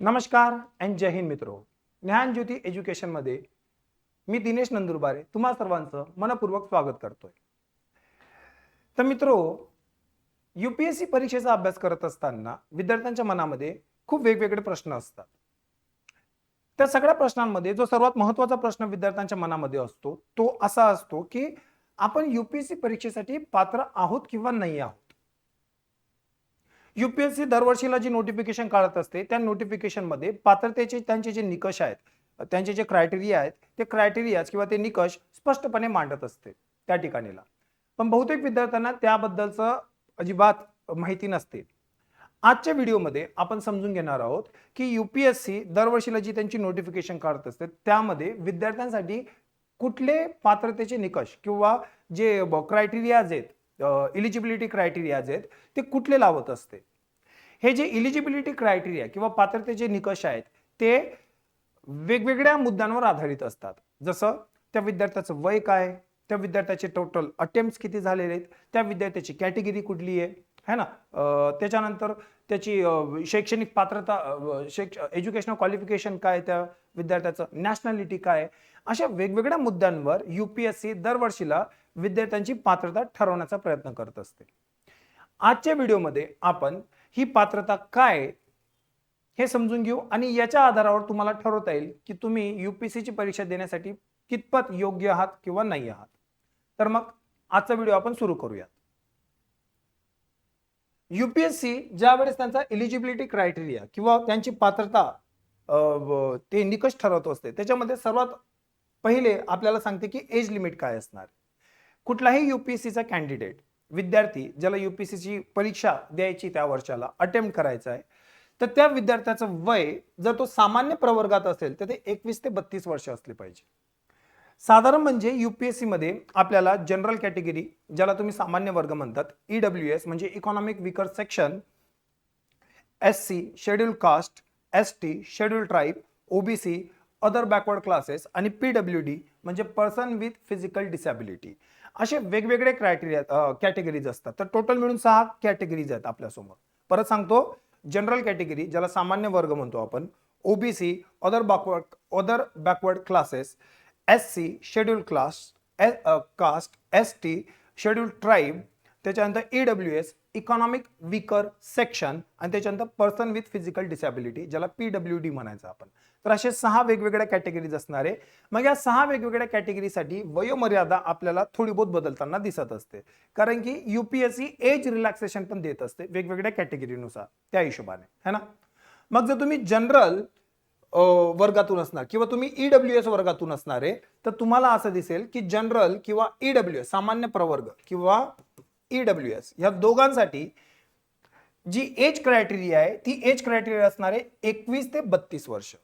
नमस्कार अँड जय हिंद मित्रो. ज्ञान ज्योती एज्युकेशनमध्ये मी दिनेश नंदुरबारे तुम्हा सर्वांचं मनपूर्वक स्वागत करतोय. तर मित्रो यू पी एस सी परीक्षेचा अभ्यास करत असताना विद्यार्थ्यांच्या मनामध्ये खूप वेगवेगळे प्रश्न असतात. त्या सगळ्या प्रश्नांमध्ये जो सर्वात महत्त्वाचा प्रश्न विद्यार्थ्यांच्या मनामध्ये असतो तो असा असतो की आपण युपीएससी परीक्षेसाठी पात्र आहोत किंवा नाही आहोत. युपीएससी दरवर्षीला जी नोटिफिकेशन काढत असते त्या नोटिफिकेशनमध्ये पात्रतेचे त्यांचे जे निकष आहेत त्यांचे जे क्रायटेरिया आहेत ते क्रायटेरियाज किंवा ते निकष स्पष्टपणे मांडत असते त्या ठिकाणीला. पण बहुतेक विद्यार्थ्यांना त्याबद्दलचं अजिबात माहिती नसते. आजच्या व्हिडिओमध्ये आपण समजून घेणार आहोत की युपीएससी दरवर्षीला जी त्यांची नोटिफिकेशन काढत असते त्यामध्ये विद्यार्थ्यांसाठी कुठले पात्रतेचे निकष किंवा जे क्रायटेरियाज आहेत इलिजिबिलिटी क्रायटेरियाज आहेत ते कुठले लावत असते. हे जे इलिजिबिलिटी क्रायटेरिया किंवा पात्रतेचे निकष आहेत ते वेगवेगळ्या मुद्द्यांवर आधारित असतात. जसं त्या विद्यार्थ्याचं वय काय त्या विद्यार्थ्याचे टोटल अटेम्प्ट किती झालेले आहेत त्या विद्यार्थ्याची कॅटेगरी कुठली आहे है ना? त्याच्यानंतर त्याची शैक्षणिक पात्रता शैक्ष एज्युकेशनल क्वालिफिकेशन काय त्या विद्यार्थ्याचं नॅशनॅलिटी काय अशा वेगवेगळ्या मुद्द्यांवर यू पी एस सी दरवर्षीला विद्यार्थ्यांची पात्रता ठरवण्याचा प्रयत्न करत असते. आजच्या व्हिडिओमध्ये आपण ही पात्रता काय हे समजून घेऊ आणि याच्या आधारावर तुम्हाला ठरवता येईल की तुम्ही युपीएससीची परीक्षा देण्यासाठी कितपत योग्य आहात किंवा नाही आहात. तर मग आजचा व्हिडिओ आपण सुरू करूयात. युपीएससी ज्यावेळेस त्यांचा एलिजिबिलिटी क्रायटेरिया किंवा त्यांची पात्रता ते निकष ठरवत असते त्याच्यामध्ये सर्वात पहिले आपल्याला सांगते की एज लिमिट काय असणार. कुठलाही युपीएससीचा कॅन्डिडेट विद्यार्थी ज्याला यू पी युपीएससीची परीक्षा द्यायची त्या वर्षाला अटेम्प्ट करायचा आहे तर त्या विद्यार्थ्याचं वय जर तो सामान्य प्रवर्गात असेल तर ते एकवीस ते बत्तीस वर्ष असले पाहिजे. साधारण म्हणजे युपीएससी मध्ये आपल्याला जनरल कॅटेगरी ज्याला तुम्ही सामान्य वर्ग म्हणतात ई डब्ल्यू एस म्हणजे economic weaker section S C schedule caste S T schedule tribe OBC other backward classes आणि पी डब्ल्यू डी म्हणजे पर्सन विथ फिजिकल डिसॅबिलिटी असे वेगवेगळे क्रायटेरिया कॅटेगरीज असतात. तर टोटल मिळून सहा कॅटेगरीज आहेत आपल्यासमोर. परत सांगतो जनरल कॅटेगरी ज्याला सामान्य वर्ग म्हणतो आपण OBC other backward other backward classes S C schedule class caste S T schedule tribe त्याच्यानंतर E W S economic weaker section आणि त्याच्यानंतर पर्सन विथ फिजिकल डिसॅबिलिटी ज्याला पी डब्ल्यू डी म्हणायचं आपण. तर असे सहा वेगवेगळ्या कॅटेगरीज असणार आहे. मग या सहा वेगवेगळ्या कॅटेगरीसाठी वयोमर्यादा आपल्याला थोडी बहुत बदलताना दिसत असते. कारण की युपीएससी एज रिलॅक्सेशन पण देत असते वेगवेगळ्या कॅटेगरीनुसार त्या हिशोबाने. है ना? मग जर तुम्ही जनरल वर्गातून असणार किंवा तुम्ही ईडब्ल्यू एस वर्गातून असणार आहे तर तुम्हाला असं दिसेल की जनरल किंवा ईडब्ल्यू एस सामान्य प्रवर्ग किंवा ईडब्ल्यू एस या दोघांसाठी जी एज क्रायटेरिया आहे ती एज क्रायटेरिया असणार आहे एकवीस ते बत्तीस वर्ष.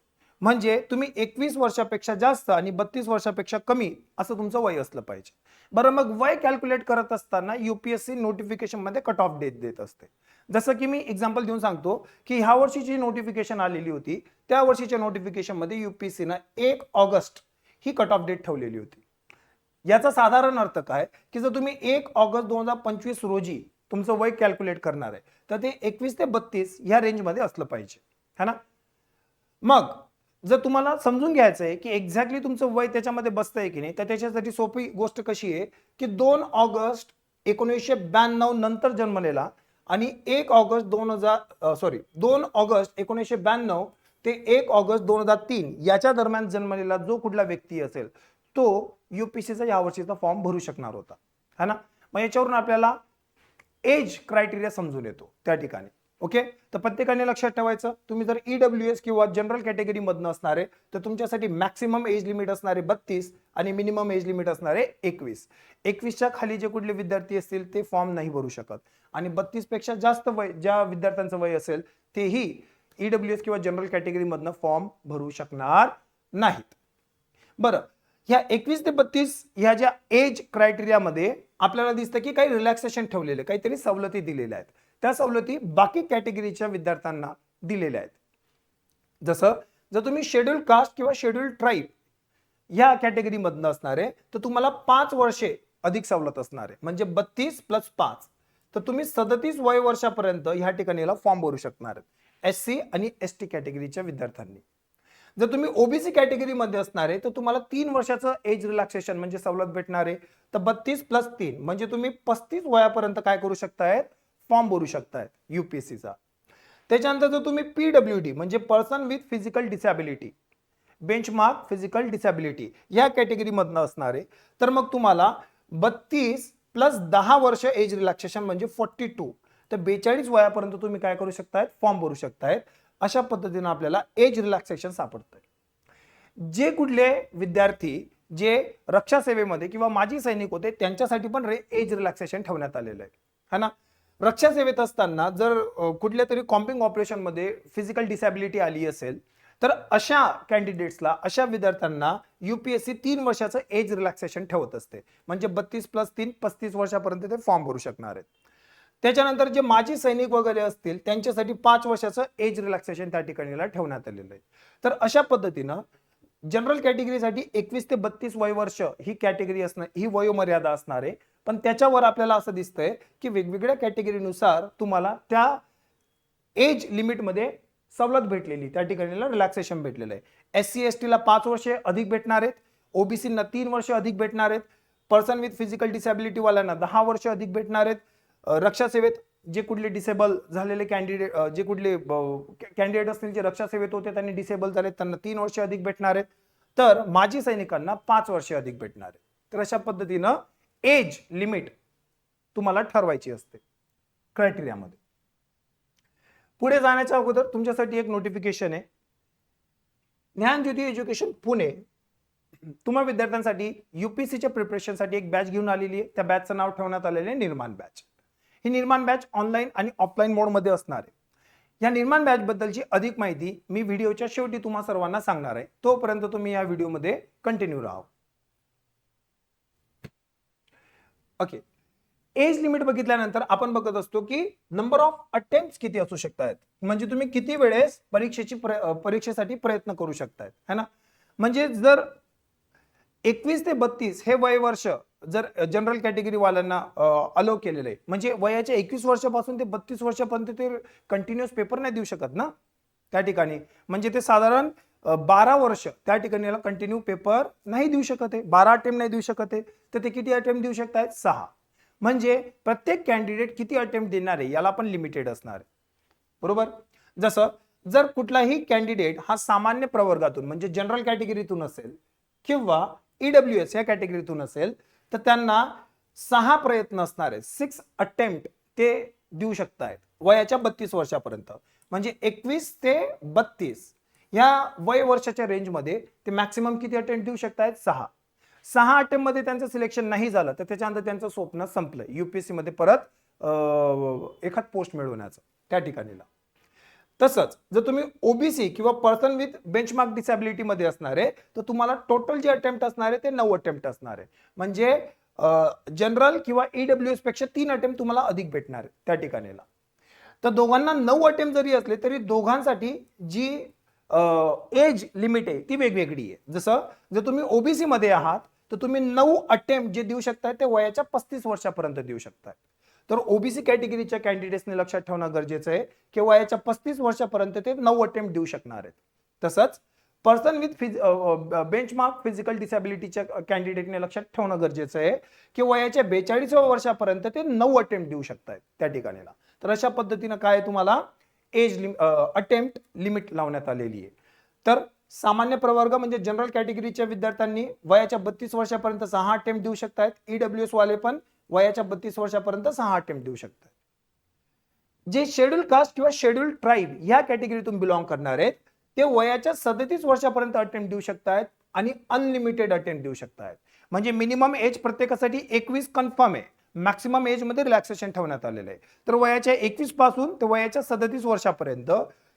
म्हणजे तुम्ही एकवीस वर्षापेक्षा जास्त आणि बत्तीस वर्षापेक्षा कमी असं तुमचं वय असलं पाहिजे. बरं मग वय कॅल्क्युलेट करत असताना युपीएससी नोटिफिकेशनमध्ये कट ऑफ डेट देत असते. जसं की मी एक्झाम्पल देऊन सांगतो की ह्या वर्षीची नोटिफिकेशन आलेली होती त्या वर्षीच्या नोटिफिकेशनमध्ये युपीएससीनं एक ऑगस्ट ही कट ऑफ डेट ठेवलेली होती. याचा साधारण अर्थ काय? की जर तुम्ही एक ऑगस्ट दोन हजार पंचवीस रोजी तुमचं वय कॅल्क्युलेट करणार आहे तर ते एकवीस ते बत्तीस ह्या रेंजमध्ये असलं पाहिजे. है ना? मग जर तुम्हाला समजून घ्यायचं आहे की एक्झॅक्टली तुमचं वय त्याच्यामध्ये बसतंय की नाही तर त्याच्यासाठी सोपी गोष्ट कशी आहे की दोन ऑगस्ट एकोणीसशे ब्याण्णव नंतर जन्मलेला आणि एक ऑगस्ट दोन हजार सॉरी दोन ऑगस्ट एकोणीसशे ब्याण्णव ते एक ऑगस्ट दोन हजार तीन याच्या दरम्यान जन्मलेला जो कुठला व्यक्ती असेल तो युपीसीचा यावर्षीचा फॉर्म भरू शकणार होता. है ना? मग याच्यावरून आपल्याला एज क्रायटेरिया समजून येतो त्या ठिकाणी. ओके? तर प्रत्येकाने लक्षात ठेवायचं तुम्ही जर ईडब्ल्यू एस किंवा जनरल कॅटेगरी मधनं असणारे तर तुमच्यासाठी मॅक्सिमम एज लिमिट असणारे बत्तीस आणि मिनिमम एज लिमिट असणारे एकवीस. एकवीसच्या खाली जे कुठले विद्यार्थी असतील ते फॉर्म नाही भरू शकत. आणि बत्तीसपेक्षा जास्त वय ज्या विद्यार्थ्यांचं वय असेल तेही ईडब्ल्यू एस किंवा जनरल कॅटेगरीमधनं फॉर्म भरू शकणार नाहीत. बरं ह्या एकवीस ते बत्तीस ह्या ज्या एज क्रायटेरियामध्ये आपल्याला दिसतं की काही रिलॅक्सेशन ठेवलेले काहीतरी सवलती दिलेल्या आहेत. त्या सवलती बाकी कॅटेगरीच्या विद्यार्थ्यांना दिलेल्या आहेत. जसं जर तुम्ही शेड्यूल कास्ट किंवा शेड्यूल ट्राईब ह्या कॅटेगरीमधनं असणारे तर तुम्हाला पाच वर्षे अधिक सवलत असणार आहे. म्हणजे बत्तीस प्लस पाच. तर तुम्ही सदतीस वय वर्षापर्यंत ह्या ठिकाणी फॉर्म भरू शकणार एस सी आणि एस टी कॅटेगरीच्या विद्यार्थ्यांनी. जर तुम्ही ओबीसी कॅटेगरीमध्ये असणार आहे तर तुम्हाला तीन वर्षाचं एज रिलॅक्सेशन म्हणजे सवलत भेटणार आहे. तर बत्तीस प्लस तीन. म्हणजे तुम्ही पस्तीस वयापर्यंत काय करू शकतायत? फॉर्म भरू शकतायत युपीएससीचा त्याच्यानंतर जर तुम्ही पीडब्ल्यू डी म्हणजे person with physical disability benchmark physical disability या कॅटेगरीमधनं असणारे. तर मग तुम्हाला बत्तीस प्लस दहा वर्ष एज रिलॅक्सेशन म्हणजे फोर्टी टू तर बेचाळीस वयापर्यंत तुम्ही काय करू शकतायत? फॉर्म भरू शकतायत. अशा पद्धतीनं आपल्याला एज रिलॅक्सेशन सापडतंय. जे कुठले विद्यार्थी जे रक्षा सेवेमध्ये किंवा माजी सैनिक होते त्यांच्यासाठी पण रे एज रिलॅक्सेशन ठेवण्यात आलेलं आहे. है ना? रक्षा सेवेत असताना जर कुठल्या तरी कॉम्पिंग ऑपरेशनमध्ये फिजिकल डिसॅबिलिटी आली असेल तर अशा कॅन्डिडेट्सला अशा विद्यार्थ्यांना युपीएससी तीन वर्षाचं एज रिलॅक्सेशन ठेवत असते. म्हणजे बत्तीस प्लस तीन पस्तीस वर्षापर्यंत ते फॉर्म भरू शकणार आहेत. त्याच्यानंतर जे माजी सैनिक वगैरे असतील त्यांच्यासाठी पाच वर्षाचं एज रिलॅक्सेशन त्या ठिकाणीला ठेवण्यात आलेलं आहे. तर अशा पद्धतीनं जनरल कॅटेगरीसाठी एकवीस ते बत्तीस वय वर्ष ही कॅटेगरी असणं ही वयोमर्यादा असणार. आहे पण त्याच्यावर आपल्याला असं दिसतंय की वेगवेगळ्या कॅटेगरीनुसार तुम्हाला त्या एज लिमिटमध्ये सवलत भेटलेली त्या ठिकाणी रिलॅक्सेशन भेटलेलं आहे. एस सी एस टीला पाच वर्षे अधिक भेटणार आहेत. ओबीसीना तीन वर्ष अधिक भेटणार आहेत. पर्सन विथ फिजिकल डिसॅबिलिटीवाल्यांना दहा वर्ष अधिक भेटणार आहेत. रक्षा सेवेत जे कुठले डिसेबल झालेले कॅन्डिडेट जे कुठले कॅन्डिडेट असतील जे रक्षा सेवेत होते त्यांनी डिसेबल झाले त्यांना तीन वर्ष अधिक भेटणार आहेत. तर माजी सैनिकांना पाच वर्ष अधिक भेटणार आहेत. तर अशा पद्धतीनं एज लिमिट तुम्हाला ठरवायची असते. क्रायटेरियामध्ये पुढे जाण्याच्या अगोदर तुमच्यासाठी एक नोटिफिकेशन आहे. ज्ञानज्योती एज्युकेशन पुणे. तुम्हा विद्यार्थ्यांसाठी युपीसीच्या प्रिपरेशनसाठी एक बॅच घेऊन आलेली आहे. त्या बॅचचं नाव ठेवण्यात आलेलं आहे निर्माण बॅच ही निर्माण बॅच ऑनलाईन आणि ऑफलाईन मोडमध्ये असणार आहे. या निर्माण बॅच बद्दलची अधिक माहिती मी व्हिडिओच्या शेवटी तुम्हा सर्वांना सांगणार आहे. तोपर्यंत तुम्ही या व्हिडिओमध्ये कंटिन्यू राहा. ओके एज लिमिट बघितल्यानंतर आपण बघत असतो की नंबर ऑफ अटेम्प्ट किती असू शकतात म्हणजे तुम्ही किती वेळेस परीक्षेची परीक्षेसाठी प्रयत्न करू शकतायत. है ना? म्हणजे जर एकवीस ते बत्तीस हे वय वर्ष जर जनरल कॅटेगरीवाल्यांना अलो केलेलं आहे. म्हणजे वयाच्या एकवीस वर्षापासून ते बत्तीस वर्षापर्यंत ते कंटिन्युअस पेपर नाही देऊ शकत ना? त्या ठिकाणी. म्हणजे ते साधारण बारा वर्ष त्या ठिकाणी कंटिन्यू पेपर नाही देऊ शकत आहे. बारा अटेम्प्ट नाही देऊ शकत आहे. तर ते किती अटेम्प्ट देऊ शकतायत? सहा. म्हणजे प्रत्येक कॅन्डिडेट किती अटेम्प्ट देणार आहे याला पण लिमिटेड असणार आहे. बरोबर? जसं जर कुठलाही कॅन्डिडेट हा सामान्य प्रवर्गातून म्हणजे जनरल कॅटेगरीतून असेल किंवा ईडब्ल्यू एस या कॅटेगरीतून असेल तर त्यांना सहा प्रयत्न असणार आहेत सिक्स अटेम्प्ट ते देऊ शकतायत वयाच्या बत्तीस वर्षापर्यंत. म्हणजे एकवीस ते बत्तीस या वय वर्षाच्या रेंजमध्ये ते मॅक्सिमम किती अटेम्प्ट देऊ शकतायत? सहा. सहा अटेम्प्टमध्ये त्यांचं सिलेक्शन नाही झालं तर त्याच्यानंतर त्यांचं स्वप्न संपलं युपीएससी मध्ये परत एखाद पोस्ट मिळवण्याचं त्या ठिकाणीला. तसंच जर तुम्ही ओबीसी किंवा पर्सन विथ बेंचमार्क डिसॅबिलिटी मध्ये असणार आहे तर तुम्हाला टोटल जे अटेम्प्ट असणार आहे ते नऊ अटेम्प्ट असणार आहे. म्हणजे जनरल किंवा ईडब्ल्यू एसपेक्षा तीन अटेम्प्ट तुम्हाला अधिक भेटणार आहे त्या ठिकाणीला. तर दोघांना नऊ अटेम्प्ट जरी असले तरी दोघांसाठी जी एज लिमिट आहे ती वेगवेगळी आहे. जसं जर तुम्ही ओबीसी मध्ये आहात तर तुम्ही नऊ अटेम्प्ट जे देऊ शकताय ते वयाच्या पस्तीस वर्षापर्यंत देऊ शकताय. तर ओबीसी कॅटेगरीच्या कॅन्डिडेट्सने लक्षात ठेवणं गरजेचं आहे. की वयाच्या पस्तीस वर्षापर्यंत ते नऊ अटेम्प्ट देऊ शकणार आहेत. तसंच person with phys benchmark physical डिसॅबिलिटीच्या कॅन्डिडेटने लक्षात ठेवणं गरजेचं आहे. की वयाच्या बेचाळीसव्या वर्षापर्यंत ते नऊ अटेम्प्ट देऊ शकतायत त्या ठिकाणीला. तर अशा पद्धतीनं काय आहे तुम्हाला? एज लिम अटेम्प्ट लिमिट लावण्यात आलेली आहे. तर सामान्य प्रवर्ग म्हणजे जनरल कॅटेगरीच्या विद्यार्थ्यांनी वयाच्या बत्तीस वर्षापर्यंत सहा अटेम्प्ट देऊ शकतात ईडब्ल्यू एस वाले पण वयाच्या बत्तीस वर्षापर्यंत सहा अटेम्प्ट देऊ शकतात. जे शेड्यूल कास्ट किंवा शेड्यूल ट्राईब या कॅटेगरीतून बिलॉंग करणार आहेत ते वयाच्या सदतीस वर्षापर्यंत अटेम्प्ट देऊ शकतात आणि अनलिमिटेड अटेम्प्ट देऊ शकतात म्हणजे मिनिमम एज प्रत्येकासाठी एकवीस कन्फर्म आहे. मॅक्सिमम एजमध्ये रिलॅक्सेशन ठेवण्यात आलेलं आहे. तर वयाच्या एकवीसपासून ते वयाच्या सदतीस वर्षापर्यंत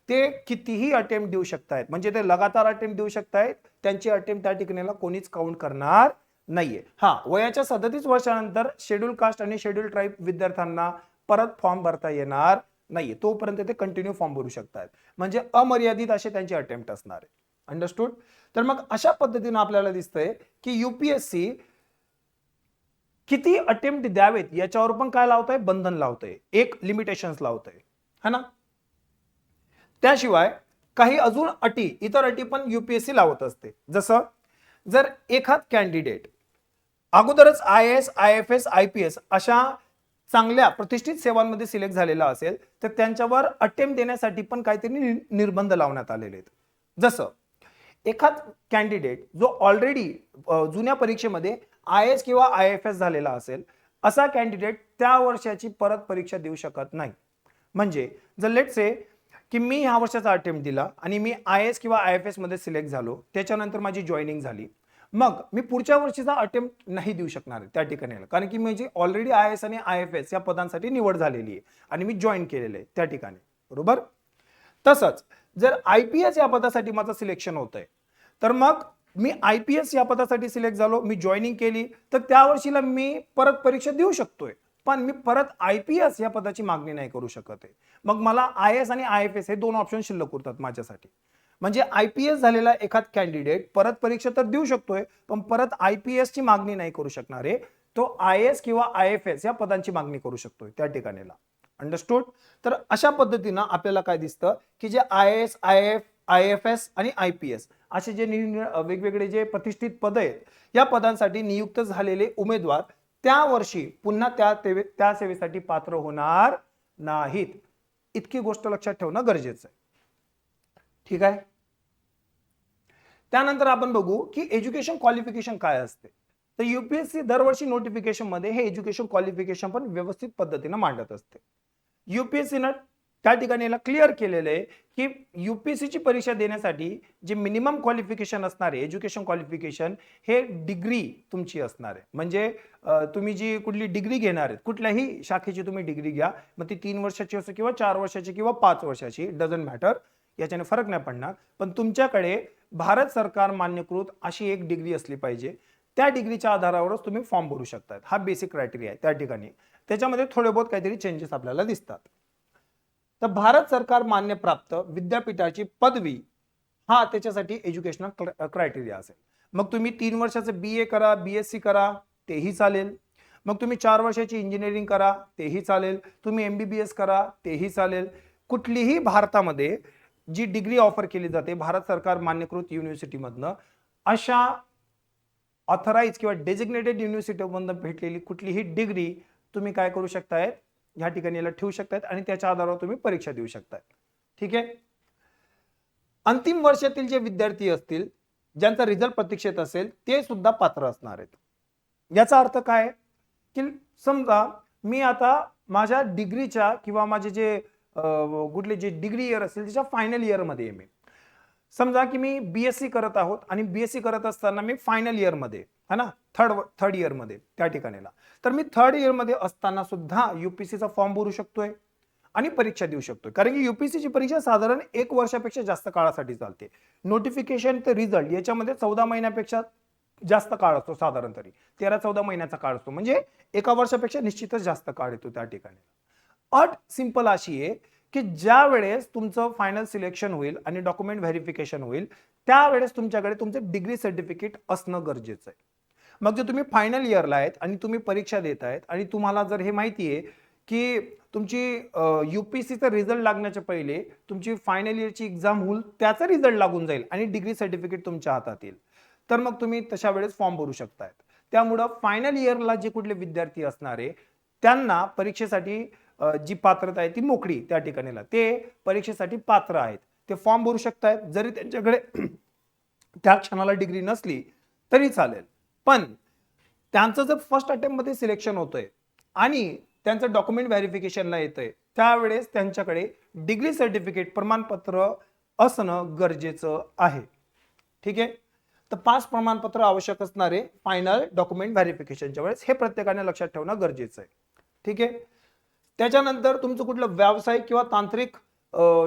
ते कितीही अटेम्प्ट देऊ शकतायत. म्हणजे ते लगातार अटेम्प्ट देऊ शकतायत. त्यांची अटेम्प्ट त्या ठिकाणीला कोणीच काउंट करणार नाहीये. हा वयाच्या सदतीस वर्षानंतर शेड्यूल कास्ट आणि शेड्यूल ट्राईब विद्यार्थ्यांना परत फॉर्म भरता येणार नाहीये. तोपर्यंत ते कंटिन्यू फॉर्म भरू शकतात. म्हणजे अमर्यादित असे त्यांचे अटेम्प्ट असणार आहे. अंडरस्टूड तर मग अशा पद्धतीनं आपल्याला दिसतंय की युपीएससी किती अटेम्प्ट द्यावेत याच्यावर पण काय लावतंय? बंधन लावतंय. एक लिमिटेशन लावतंय. है ना? त्याशिवाय काही अजून अटी इतर अटी पण युपीएससी लावत असते. जसं जर एखाद कॅन्डिडेट अगोदरच I S I F S I P S अशा चांगल्या प्रतिष्ठित सेवांमध्ये सिलेक्ट झालेला असेल तर त्यांच्यावर अटेम्प्ट देण्यासाठी पण काहीतरी नि- निर्बंध लावण्यात आलेले आहेत. जसं एखाद कॅन्डिडेट जो ऑलरेडी जुन्या परीक्षेमध्ये आय एस किंवा आय एफ एस झालेला असेल असा कॅन्डिडेट त्या वर्षाची परत परीक्षा देऊ शकत नाही. म्हणजे जर लेट से की मी ह्या वर्षाचा अटेम्प्ट दिला आणि मी आय एस किंवा आय एफ एसमध्ये सिलेक्ट झालो त्याच्यानंतर माझी जॉईनिंग झाली मग मी पुढच्या वर्षीचा अटेम्प्ट नाही देऊ शकणार त्या ठिकाणी कारण की माझी ऑलरेडी आय एस आणि आय एफ एस या पदांसाठी निवड झालेली आहे आणि मी जॉईन केलेलं आहे त्या ठिकाणी. बरोबर? तसंच जर आय पी एस या पदासाठी माझं सिलेक्शन होत आहे तर मग मी आय पी एस या पदासाठी सिलेक्ट झालो मी जॉईनिंग केली तर त्या वर्षीला मी परत परीक्षा देऊ शकतोय. पण मी परत आय पी एस या पदाची मागणी नाही करू शकत आहे. मग मला आय एस आणि आय एफ एस हे दोन ऑप्शन शिल्लक उरतात माझ्यासाठी. म्हणजे आय पी एस झालेला एखाद कॅन्डिडेट परत परीक्षा तर देऊ शकतोय पण परत आय पी एसची मागणी नाही करू शकणार आहे तो आय एस किंवा आय एफ एस या पदांची मागणी करू शकतोय त्या ठिकाणीला. अंडरस्टूड तर अशा पद्धतीनं आपल्याला काय दिसतं की जे I S I F I F S आणि आय पी एस असे जे वेगवेगळे जे प्रतिष्ठित पद आहेत या पदांसाठी नियुक्त झालेले उमेदवार त्या वर्षी पुन्हा त्या त्या सेवेसाठी पात्र होणार नाहीत. इतकी गोष्ट लक्षात ठेवणं गरजेचं आहे. ठीक आहे? त्यानंतर आपण बघू की एज्युकेशन क्वालिफिकेशन काय असते. तर युपीएससी दरवर्षी नोटिफिकेशनमध्ये हे एज्युकेशन क्वालिफिकेशन पण व्यवस्थित पद्धतीनं मांडत असते. युपीएससीनं त्या ठिकाणी याला क्लिअर केलेलं आहे की युपीएससीची परीक्षा देण्यासाठी जे मिनिमम क्वालिफिकेशन असणार आहे एज्युकेशन क्वालिफिकेशन हे डिग्री तुमची असणार आहे. म्हणजे तुम्ही जी कुठली डिग्री घेणार आहेत कुठल्याही शाखेची तुम्ही डिग्री घ्या मग ती तीन वर्षाची असो किंवा चार वर्षाची किंवा पाच वर्षाची डझंट मॅटर याच्याने फरक नाही पडणार. पण तुमच्याकडे भारत सरकार मान्यकृत अशी एक डिग्री असली पाहिजे. त्या डिग्रीच्या आधारावरच तुम्ही फॉर्म भरू शकतात. हा बेसिक क्रायटेरिया आहे. त्या ठिकाणी. त्याच्यामध्ये थोडे बहुत काहीतरी चेंजेस आपल्याला दिसतात. तर भारत सरकार मान्य प्राप्त विद्यापीठाची पदवी हा त्याच्यासाठी एज्युकेशनल क्रायटेरिया असेल. मग तुम्ही तीन वर्षाचं बी ए करा बी एस सी करा तेही चालेल. मग तुम्ही चार वर्षाची इंजिनिअरिंग करा तेही चालेल. तुम्ही एम बी बी एस करा तेही चालेल. कुठलीही भारतामध्ये जी डिग्री ऑफर केली जाते भारत सरकार मान्यकृत युनिव्हर्सिटीमधनं अशा ऑथराईज किंवा डेजिग्नेटेड युनिव्हर्सिटीमधनं भेटलेली कुठलीही डिग्री तुम्ही काय करू शकताय ह्या ठिकाणी याला ठेवू शकतायत आणि त्याच्या आधारावर तुम्ही परीक्षा देऊ शकताय ठीक आहे? अंतिम वर्षातील जे विद्यार्थी असतील ज्यांचा रिझल्ट प्रतीक्षेत असेल ते सुद्धा पात्र असणार आहेत. याचा अर्थ काय? की समजा मी आता माझ्या डिग्रीच्या किंवा माझे जे कुठले जे डिग्री इयर असेल त्याच्या फायनल इयरमध्ये आहे मी. समजा की मी बी एस सी करत आहोत आणि बी एस सी करत असताना मी फायनल इयरमध्ये है ना? थर्ड थर्ड इयरमध्ये त्या ठिकाणीला. तर मी थर्ड इयरमध्ये असताना सुद्धा युपीसीचा फॉर्म भरू शकतोय आणि परीक्षा देऊ शकतोय. कारण की युपीसीची परीक्षा साधारण एक वर्षापेक्षा जास्त काळासाठी चालते. नोटिफिकेशन ते रिझल्ट याच्यामध्ये चौदा महिन्यापेक्षा जास्त काळ असतो साधारण तरी. तेरा चौदा महिन्याचा काळ असतो. म्हणजे एका वर्षापेक्षा निश्चितच जास्त काळ येतो त्या ठिकाणी. अट सिंपल अशी आहे की ज्या वेळेस तुमचं फायनल सिलेक्शन होईल आणि डॉक्युमेंट व्हेरिफिकेशन होईल त्यावेळेस तुमच्याकडे तुमचं डिग्री सर्टिफिकेट असणं गरजेचं आहे. मग जर तुम्ही फायनल इयरला आहेत आणि तुम्ही परीक्षा देत आहेत आणि तुम्हाला जर हे माहिती आहे की तुमची यू पी सीचा रिझल्ट लागण्याच्या पहिले तुमची फायनल इयरची एक्झाम होईल त्याचा रिझल्ट लागून जाईल आणि डिग्री सर्टिफिकेट तुमच्या हातात येईल. तर मग तुम्ही तशा वेळेस फॉर्म भरू शकतायत. त्यामुळं फायनल इयरला जे कुठले विद्यार्थी असणार आहे त्यांना परीक्षेसाठी जी पात्रता आहे ती मोकळी त्या ठिकाणीला. ते परीक्षेसाठी पात्र आहेत. ते फॉर्म भरू शकतायत. जरी त्यांच्याकडे त्या क्षणाला डिग्री नसली तरी चालेल. पण त्यांचं जर फर्स्ट अटेम्प्टमध्ये सिलेक्शन होतंय आणि त्यांचं डॉक्युमेंट व्हेरिफिकेशनला येतंय त्यावेळेस त्यांच्याकडे डिग्री सर्टिफिकेट प्रमाणपत्र असणं गरजेचं आहे. ठीक आहे? तर पास प्रमाणपत्र आवश्यक असणारे फायनल डॉक्युमेंट व्हेरिफिकेशनच्या वेळेस हे प्रत्येकाने लक्षात ठेवणं गरजेचं आहे. ठीक आहे? त्याच्यानंतर तुमचं कुठलं व्यावसायिक किंवा तांत्रिक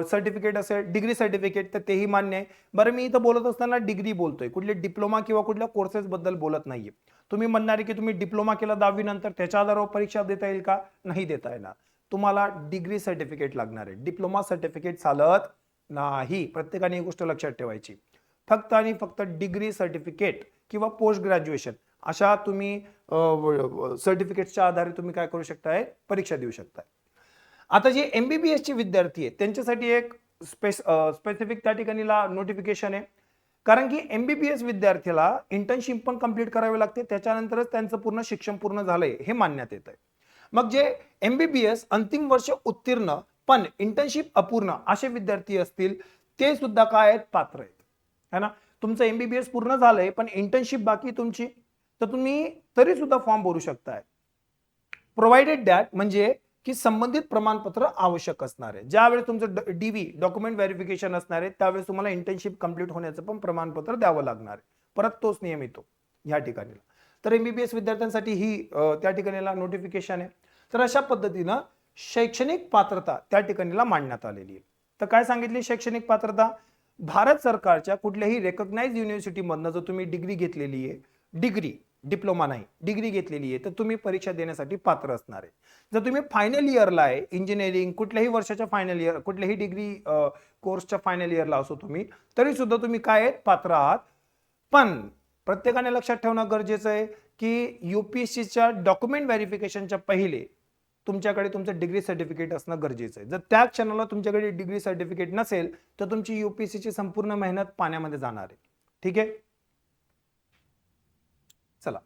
सर्टिफिकेट असेल डिग्री सर्टिफिकेट तर तेही मान्य आहे. बरं मी इथं बोलत असताना डिग्री बोलतोय. कुठले डिप्लोमा किंवा कुठल्या कोर्सेसबद्दल बोलत नाहीये. तुम्ही म्हणणार आहे की तुम्ही डिप्लोमा केला दहावीनंतर त्याच्या आधारावर परीक्षा देता येईल का? नाही देता येणार. तुम्हाला डिग्री सर्टिफिकेट लागणार आहे. डिप्लोमा सर्टिफिकेट चालत नाही. प्रत्येकाने ही गोष्ट लक्षात ठेवायची. फक्त आणि फक्त डिग्री सर्टिफिकेट किंवा पोस्ट ग्रॅज्युएशन अशा तुम्ही सर्टिफिकेटच्या आधारे तुम्ही काय करू शकताय? परीक्षा देऊ शकताय. आता जे एमबीबीएसचे विद्यार्थी आहेत त्यांच्यासाठी एक स्पेस स्पेसिफिक त्या ठिकाणी नोटिफिकेशन आहे. कारण की एमबीबीएस विद्यार्थ्याला इंटर्नशिप पण कंप्लीट करावी लागते त्याच्यानंतरच त्यांचं पूर्ण शिक्षण पूर्ण झालंय हे मानण्यात येत आहे मग जे एमबीबीएस अंतिम वर्ष उत्तीर्ण पण इंटर्नशिप अपूर्ण असे विद्यार्थी असतील ते सुद्धा काय आहेत? पात्र आहेत. है ना? तुमचं एमबीबीएस पूर्ण झालंय पण इंटर्नशिप बाकी तुमची? तर तुम्ही तरी सुद्धा फॉर्म भरू शकताय. प्रोव्हाइडेड दॅट म्हणजे की संबंधित प्रमाणपत्र आवश्यक असणार आहे. ज्यावेळेस तुमचं डीव्ही डॉक्युमेंट व्हेरिफिकेशन असणार आहे त्यावेळेस तुम्हाला इंटर्नशिप कंप्लीट होण्याचं पण प्रमाणपत्र द्यावं लागणार आहे. परत तोच नियम येतो ह्या ठिकाणी तर एमबीबीएस विद्यार्थ्यांसाठी ही त्या ठिकाणीला नोटिफिकेशन आहे. तर अशा पद्धतीनं शैक्षणिक पात्रता त्या ठिकाणीला मांडण्यात आलेली आहे. तर काय सांगितली शैक्षणिक पात्रता? भारत सरकारच्या कुठल्याही रेकग्नाइज युनिव्हर्सिटीमधनं जर तुम्ही डिग्री घेतलेली आहे डिग्री डिप्लोमा नाही डिग्री घेतलेली आहे तर तुम्ही परीक्षा देण्यासाठी पात्र असणार आहे. जर तुम्ही फायनल इयरला आहे इंजिनिअरिंग कुठल्याही वर्षाच्या फायनल इयर कुठल्याही डिग्री कोर्सच्या फायनल इयरला असो तुम्ही तरी सुद्धा तुम्ही काय आहेत? पात्र आहात. पण प्रत्येकाने लक्षात ठेवणं गरजेचं आहे की युपीएससीच्या डॉक्युमेंट व्हेरिफिकेशनच्या पहिले तुमच्याकडे तुमचं डिग्री सर्टिफिकेट असणं गरजेचं आहे. जर त्या क्षणाला तुमच्याकडे डिग्री सर्टिफिकेट नसेल तर तुमची युपीएससीची संपूर्ण मेहनत पाण्यामध्ये जाणार आहे. ठीक आहे चला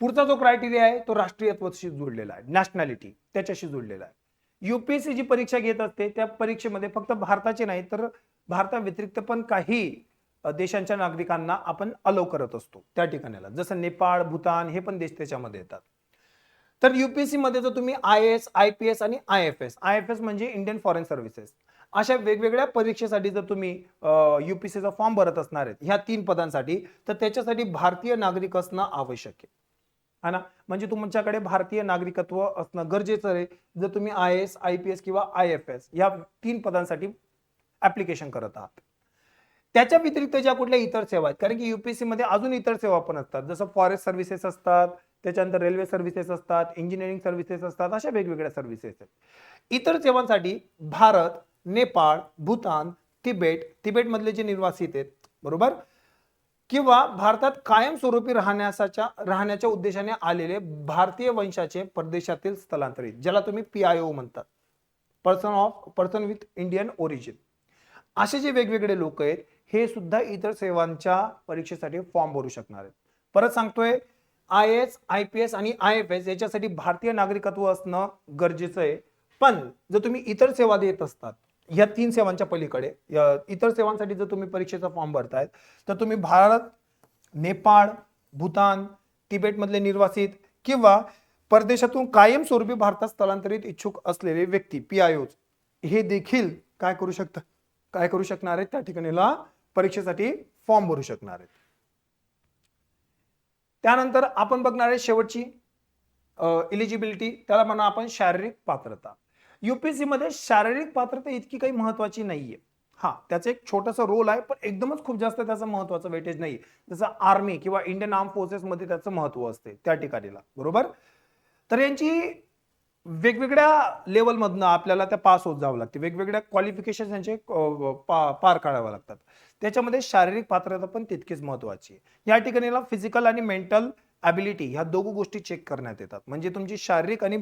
पुढचा जो क्रायटेरिया आहे तो राष्ट्रीयत्वाशी जोडलेला आहे. नॅशनॅलिटी त्याच्याशी जोडलेला आहे. युपीएससी जी परीक्षा घेत असते त्या परीक्षेमध्ये फक्त भारताचे नाही तर भारताव्यतिरिक्त पण काही देशांच्या नागरिकांना आपण अलो करत असतो त्या ठिकाणाला. जसं नेपाळ भूतान हे पण देश त्याच्यामध्ये येतात. तर युपीएससी मध्ये जर तुम्ही I S I P S आणि I F S I F S म्हणजे इंडियन फॉरेन सर्व्हिसेस अशा वेगवेगळ्या परीक्षेसाठी जर तुम्ही युपीएससीचा फॉर्म भरत असणार आहेत ह्या तीन पदांसाठी तर त्याच्यासाठी भारतीय नागरिक असणं आवश्यक आहे. हा ना? म्हणजे तुमच्याकडे भारतीय नागरिकत्व असणं गरजेचं आहे. जर तुम्ही I S I P S किंवा आय एफ एस या तीन पदांसाठी ऍप्लिकेशन करत आहात. त्याच्या व्यतिरिक्त ज्या कुठल्या इतर सेवा आहेत कारण की युपीएससी मध्ये अजून इतर सेवा पण असतात. जसं फॉरेस्ट सर्व्हिसेस असतात त्याच्यानंतर रेल्वे सर्व्हिसेस असतात इंजिनिअरिंग सर्व्हिसेस असतात अशा वेगवेगळ्या सर्व्हिसेस आहेत. इतर सेवांसाठी भारत नेपाळ भूतान तिबेट तिबेटमधले जे निर्वासित आहेत बरोबर? किंवा भारतात कायमस्वरूपी राहण्याच्या राहण्याच्या उद्देशाने आलेले भारतीय वंशाचे परदेशातील स्थलांतरित ज्याला तुम्ही पी आय ओ म्हणतात. Person of person with Indian origin असे जे वेगवेगळे लोक आहेत हे सुद्धा इतर सेवांच्या परीक्षेसाठी फॉर्म भरू शकणार आहेत. परत सांगतोय I S I P S आणि आय एफ एस याच्यासाठी भारतीय नागरिकत्व असणं गरजेचं आहे. पण जर तुम्ही इतर सेवा देत असतात या तीन सेवांच्या पलीकडे. इतर सेवांसाठी जर तुम्ही परीक्षेचा फॉर्म भरतायत तर तुम्ही भारत नेपाळ भूतान तिबेटमधले निर्वासित किंवा परदेशातून कायमस्वरूपी भारतात स्थलांतरित इच्छुक असलेले व्यक्ती पी आय हे देखील काय करू शकतात काय करू शकणार आहेत? त्या ठिकाणीला परीक्षेसाठी फॉर्म भरू शकणार आहेत. त्यानंतर आपण बघणार आहे शेवटची इलिजिबिलिटी त्याला म्हणा आपण शारीरिक पात्रता. युपीएससीमध्ये शारीरिक पात्रता इतकी काही महत्वाची नाहीये. हा त्याचा एक छोटासा रोल आहे पण एकदमच खूप जास्त त्याचं महत्वाचं वेटेज नाही जसं आर्मी किंवा इंडियन आर्म फोर्सेस मध्ये त्याचं महत्त्व असते त्या ठिकाणीला. बरोबर? तर यांची वेगवेगळ्या लेवलमधनं आपल्याला त्या पास होत जावं लागते. वेगवेगळ्या क्वालिफिकेशन यांचे पा पार काढावं लागतात. त्याच्यामध्ये शारीरिक पात्रता पण तितकीच महत्वाची आहे. या ठिकाणीला फिजिकल आणि मेंटल ॲबिलिटी ह्या दोघं गोष्टी चेक करण्यात येतात. म्हणजे तुमची शारीरिक आणि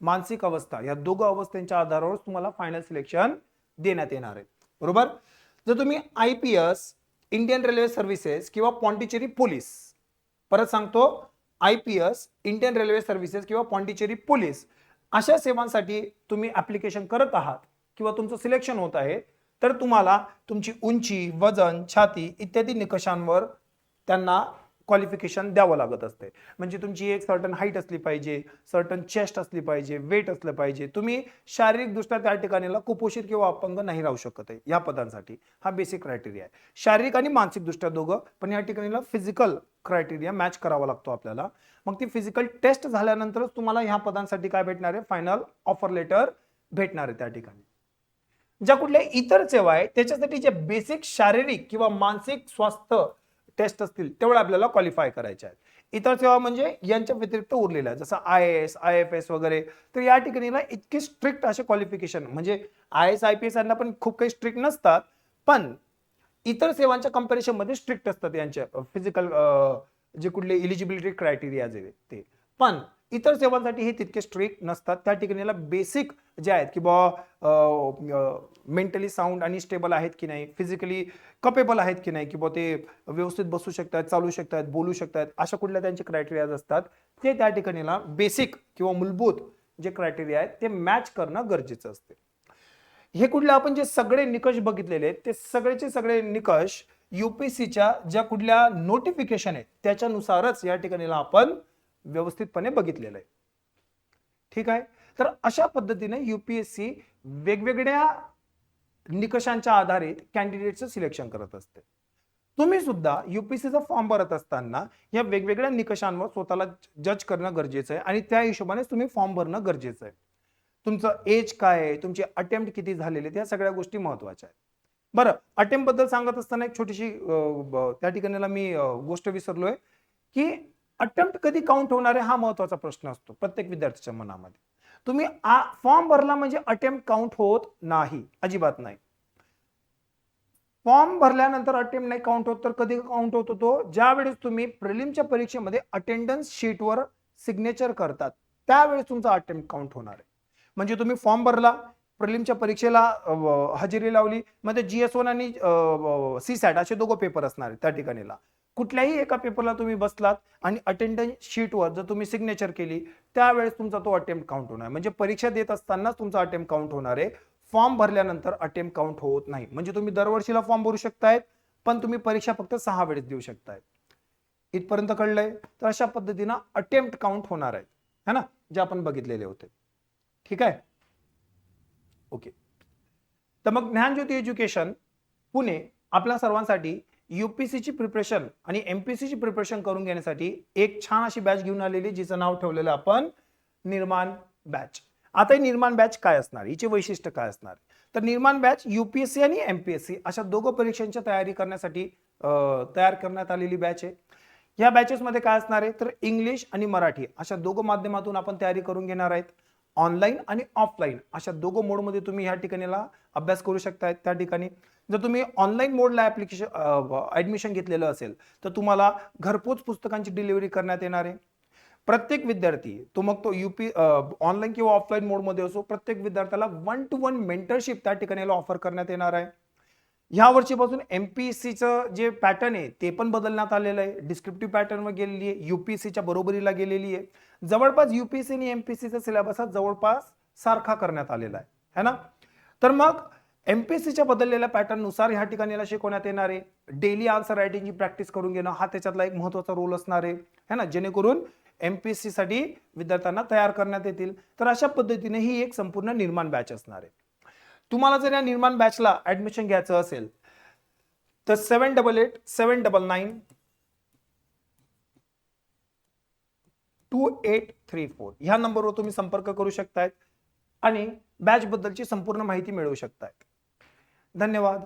मानसिक अवस्था या दोघं अवस्थेच्या आधारावर तुम्हाला फायनल सिलेक्शन देण्यात येणार आहे. बरोबर? जर तुम्ही I P S Indian railway services किंवा पॉन्डिचेरी पोलीस परत सांगतो I P S Indian railway services किंवा पॉन्डिचेरी पोलीस अशा सेवांसाठी तुम्ही ॲप्लिकेशन करत आहात किंवा तुमचं सिलेक्शन होत आहे तर तुम्हाला तुमची उंची वजन छाती इत्यादी निकषांवर त्यांना क्वालिफिकेशन द्यावं लागत असते. म्हणजे तुमची एक सर्टन हाईट असली पाहिजे सर्टन चेस्ट असली पाहिजे वेट असलं पाहिजे. तुम्ही शारीरिकदृष्ट्या त्या ठिकाणीला कुपोषित किंवा अपंग नाही राहू शकत आहे या पदांसाठी. हा बेसिक क्रायटेरिया आहे. शारीरिक आणि मानसिकदृष्ट्या दोघं पण या ठिकाणीला फिजिकल क्रायटेरिया मॅच करावा लागतो आपल्याला. मग ती फिजिकल टेस्ट झाल्यानंतरच तुम्हाला ह्या पदांसाठी काय भेटणार आहे? फायनल ऑफर लेटर भेटणार आहे त्या ठिकाणी. ज्या कुठल्या इतर सेवा आहे त्याच्यासाठी जे बेसिक शारीरिक किंवा मानसिक स्वास्थ्य टेस्ट असतील तेवढ्या आपल्याला क्वालिफाय करायच्या आहेत. इतर सेवा म्हणजे यांच्या व्यतिरिक्त उरलेल्या जसं I S I F S वगैरे. तर या ठिकाणी ना इतकी स्ट्रिक्ट असे क्वालिफिकेशन म्हणजे I S I P S यांना पण खूप काही स्ट्रिक्ट नसतात. पण इतर सेवांच्या comparison स्ट्रिक्ट असतात यांच्या. फिजिकल जे कुठले इलिजिबिलिटी क्रायटेरिया जे आहेत ते. पण इतर सेवांसाठी हे तितके स्ट्रिक्ट नसतात. त्या ठिकाणी बेसिक जे आहेत की बाबा मेंटली साऊंड आणि स्टेबल आहेत की नाही फिजिकली कपेबल आहेत की नाही की बाबा ते व्यवस्थित बसू शकतात चालू शकतात बोलू शकतात अशा कुठल्या त्यांचे क्रायटेरियाज असतात ते त्या ठिकाणीला बेसिक किंवा मूलभूत जे क्रायटेरिया आहेत ते मॅच करणं गरजेचं असते. हे कुठले आपण जे सगळे निकष बघितलेले आहेत ते सगळेचे सगळे निकष युपीएससीच्या ज्या कुठल्या नोटिफिकेशन आहेत त्याच्यानुसारच या ठिकाणीला आपण व्यवस्थितपणे बघितलेलं आहे. ठीक आहे? तर अशा पद्धतीने युपीएससी वेगवेगळ्या निकषांच्या आधारे कॅन्डिडेटचं सिलेक्शन करत असते. तुम्ही सुद्धा युपीएससीचा फॉर्म भरत असताना या वेगवेगळ्या निकषांवर स्वतःला जज करणं गरजेचं आहे आणि त्या हिशोबाने तुम्ही फॉर्म भरणं गरजेचं आहे. तुमचं एज काय आहे? तुमचे अटेम्प्ट किती झालेले आहेत, या सगळ्या गोष्टी महत्त्वाच्या आहेत. बरं अटेम्प्टबद्दल सांगत असताना एक छोटीशी त्या ठिकाणीला मी गोष्ट विसरलोय की अटेम्प्ट कधी काउंट होणार आहे हा महत्त्वाचा प्रश्न असतो प्रत्येक विद्यार्थ्याच्या मनामध्ये. तुम्ही फॉर्म भरला म्हणजे अटेम्प्ट काउंट होत नाही अजिबात नाही. फॉर्म भरल्यानंतर अटेम्प्ट नाही काउंट होत तर कधी काउंट होत होतो? ज्यावेळेस तुम्ही प्रिलिमच्या परीक्षेमध्ये अटेंडन्स शीटवर सिग्नेचर करतात त्यावेळेस तुमचा अटेम्प्ट काउंट होणार आहे. म्हणजे तुम्ही फॉर्म भरला प्रिलिमच्या परीक्षेला हजेरी लावली मध्ये जीएस वन आणि सी सॅट असे दोघं पेपर असणार आहेत त्या ठिकाणीला. कुठल्याही एका पेपरला तुम्ही बसलात आणि अटेंडन्स शीटवर जर तुम्ही सिग्नेचर केली त्यावेळेस तुमचा तो अटेम्प्ट काउंट होणार. म्हणजे परीक्षा देत असतानाच तुमचा अटेम्प्ट काउंट होणार आहे. फॉर्म भरल्यानंतर अटेम्प्ट काउंट होत नाही. म्हणजे तुम्ही दरवर्षीला फॉर्म भरू शकतायत पण तुम्ही परीक्षा फक्त सहा वेळेस देऊ शकताय इथपर्यंत कळलंय? तर अशा पद्धतीनं अटेम्प्ट काउंट होणार आहे. है ना? जे आपण बघितलेले होते. ठीक आहे? ओके. तर मग ज्ञानज्योती एज्युकेशन पुणे आपल्या सर्वांसाठी युपीसीची प्रिपरेशन आणि एमपीसीची प्रिपरेशन करून घेण्यासाठी एक छान अशी बॅच घेऊन आलेली जिचं नाव ठेवलेलं आपण निर्माण बॅच आता ही निर्माण बॅच काय असणार? हिचे वैशिष्ट्य काय असणार? तर निर्माण बॅच युपीएससी आणि एमपीएससी अशा दोघं परीक्षांच्या तयारी करण्यासाठी तयार करण्यात आलेली बॅच आहे. या बॅचेसमध्ये काय असणार आहे? तर इंग्लिश आणि मराठी अशा दोघं माध्यमातून आपण तयारी करून घेणार आहेत. ऑनलाईन आणि ऑफलाईन अशा दोघं मोडमध्ये तुम्ही ह्या ठिकाणीला अभ्यास करू शकताय. त्या ठिकाणी जर तुम्ही ऑनलाईन मोडला ॲप्लिकेशन ॲडमिशन घेतलेलं असेल तर तुम्हाला घरपोच पुस्तकांची डिलिव्हरी करण्यात येणार आहे. प्रत्येक विद्यार्थी तो मग तो युपी ऑनलाईन किंवा ऑफलाईन मोडमध्ये असो प्रत्येक विद्यार्थ्याला वन टू वन मेंटरशिप त्या ठिकाणी ऑफर करण्यात येणार आहे. ह्या वर्षीपासून एमपीएससीचं जे पॅटर्न आहे ते पण बदलण्यात आलेलं आहे. डिस्क्रिप्टिव्ह पॅटर्नवर गेलेली आहे. युपीएससीच्या बरोबरीला गेलेली आहे. जवळपास युपीएससी आणि एम पी सीचा सिलेबस हा जवळपास सारखा करण्यात आलेला आहे. है ना? तर मग एमपीएससीच्या बदललेल्या पॅटर्ननुसार ह्या ठिकाणी शिकवण्यात येणार आहे. डेली आन्सर रायटिंगची प्रॅक्टिस करून घेणं हा त्याच्यातला एक महत्त्वाचा रोल असणार आहे. है ना? जेणेकरून एम पी एससाठी विद्यार्थ्यांना तयार करण्यात येतील. तर अशा पद्धतीने ही एक संपूर्ण निर्माण बॅच असणार आहे. तुम्हाला जर या निर्माण बॅचला ऍडमिशन घ्यायचं असेल तर seven double eight seven double nine two eight three four ह्या नंबरवर तुम्ही संपर्क करू शकतायत आणि बॅच बद्दलची संपूर्ण माहिती मिळवू शकतायत. धन्यवाद.